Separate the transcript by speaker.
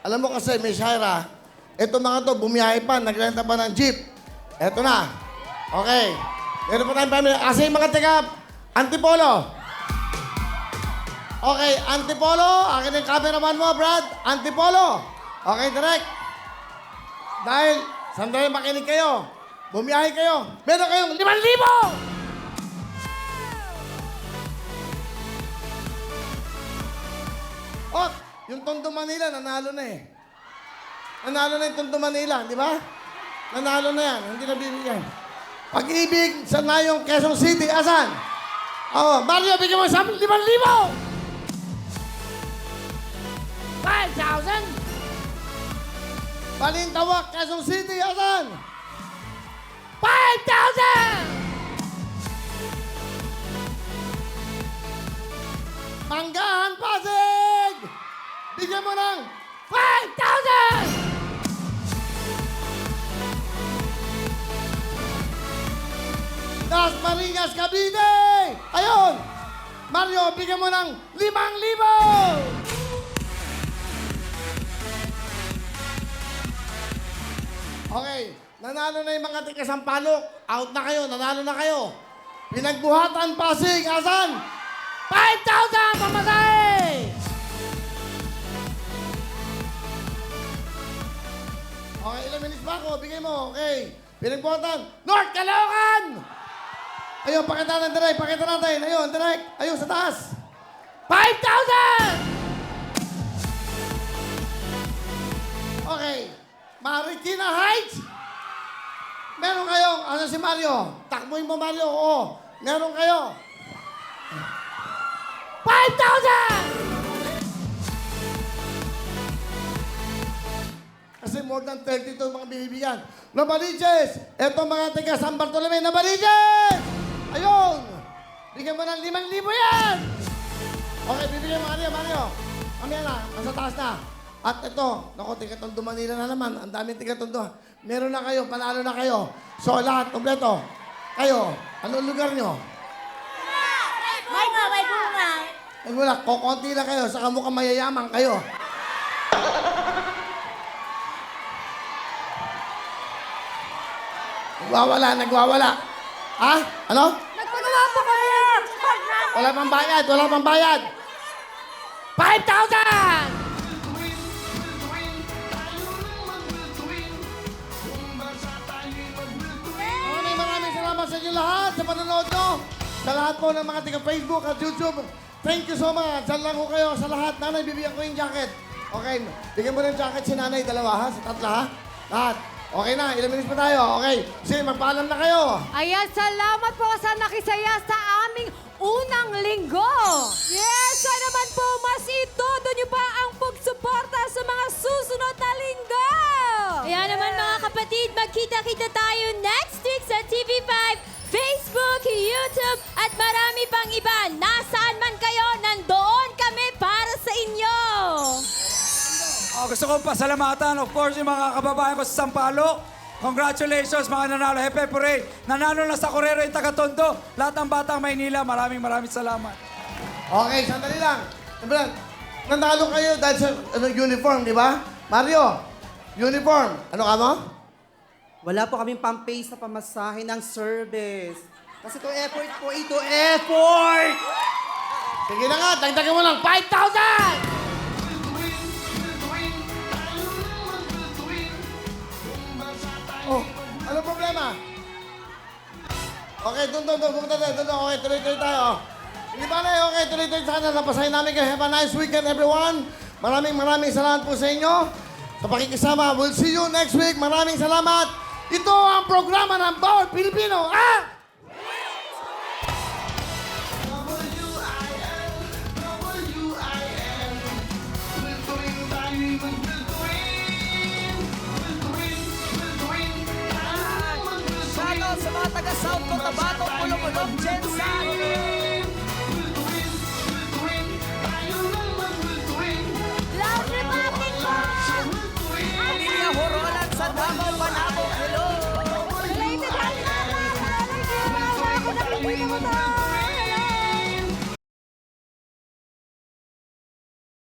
Speaker 1: Alam mo kasi, Miss Hyra, ito mga to, bumiyahe pa, nagrenta pa ng jeep. Eto na. Okay. Meron pa tayong pamilya. Kasi yung mga taga Antipolo. Okay, Antipolo. Akin yung cameraman mo, Brad. Antipolo. Okay, direct. Dahil, sandali makinig kayo. Bumiyahe kayo. Meron kayong 5,000! Yung Tondo Manila, nanalo na eh. Nanalo na yung Tondo Manila, di ba? Nanalo na yan, hindi na bibigyan. Pag-ibig sa Nayong Quezon City, asan? Oh, Mario, bigyan mo sa 5,000! 5,000! Balintawak, Quezon City, asan? 5,000! Manggahan, Pasig! Bigyan mo ng 5,000! Las Marinas, Cavite! Ayun! Mario, bigyan mo ng 5,000! Okay, nanalo na yung mga tiga Sampalok. Out na kayo, nanalo na kayo. Pinagbuhatan, Pasig, asan? 5,000 pamasahe! Okay, ilang minutes ba ako? Bigay mo, okay. Pinagbuhatan, North Caloocan! Ayun, pakita natin, direct. Pakita natin. Ayun, direct. Ayun, sa taas. 5,000! Okay. Marikina Heights. Meron kayong, ano si Mario? Takbuhin mo, Mario. Oo. Meron kayo. 5,000! Kasi more than 32 mga bibigyan. Nabaliches! Eto mga taga San Bartolome, Nabaliches! Ayun! Bigyan mo ng 5,000 yan! Okay, bibigyan mo, Mario, Mario. Mamaya na, nasa taas na. At ito, naku, tiga-tondo Manila na naman. Ang daming tiga-tondo. Meron na kayo, panalo na kayo. So, lahat, kompleto. Kayo, anong lugar nyo?
Speaker 2: May nga, may bunga.
Speaker 1: Ay, wala, kokonti lang kayo. Saka mukhang mayayaman kayo. Nagwawala, nagwawala. Ha? Ano?
Speaker 2: Nagpagawa po kami.
Speaker 1: Wala pang bayad, wala pang bayad. 5,000! Maraming maraming salamat sa inyo lahat sa panonood nyo. Sa lahat po ng mga taga Facebook at YouTube. Thank you so much. Diyan lang ko kayo sa lahat. Nanay, bibigyan ko yung jacket. Okay, bigyan mo ng jacket si nanay, dalawa ha? Sa tatla ha? Lahat. Okay na, ilang minutes pa tayo. Okay, sige, magpaalam na kayo.
Speaker 3: Ayan, salamat po sa nakisaya sa aming unang linggo. Yes, sana naman po mas itodo niyo pa ang pagsuporta sa mga susunod na linggo.
Speaker 2: Kaya naman mga kapatid, magkita-kita tayo next week sa TV5, Facebook, YouTube, at marami pang iba. Nasaan
Speaker 4: gusto kong pasalamatan, of course, yung mga kababayan ko sa Sampaloc. Congratulations, mga nanalo. Hepe Parade. Nanalo na sa Correro yung taga-Tondo. Lahat ng batang Maynila, maraming maraming salamat.
Speaker 1: Okay, sandali lang. Lang. Nanalo kayo dahil sa ano, uniform, di ba? Mario, uniform. Ano ka mo?
Speaker 5: Wala po kaming pang-pay sa pamasahe ng service. Kasi ito effort po ito, effort!
Speaker 1: Sige na nga, dagdagan mo lang 5,000! Oh, ano problema? Okay, doon, doon, doon, pumunta tayo, doon, doon, okay, tuloy-tuloy tayo. Hindi ba na, okay, tuloy-tuloy sana, napasahin namin kayo. Have a nice weekend, everyone. Maraming maraming salamat po sa inyo sa pakikisama. We'll see you next week. Maraming salamat. Ito ang programa ng Bawat Pilipino. Ah!
Speaker 6: Sa mga taga South Cotabato, Pulong-Ulong, Jensan.
Speaker 2: Love Republic po!
Speaker 6: Pamilya Horolan sa Davao, Panabo, Hello.
Speaker 2: Related ang mga mga mga mga mga mga mga mga mga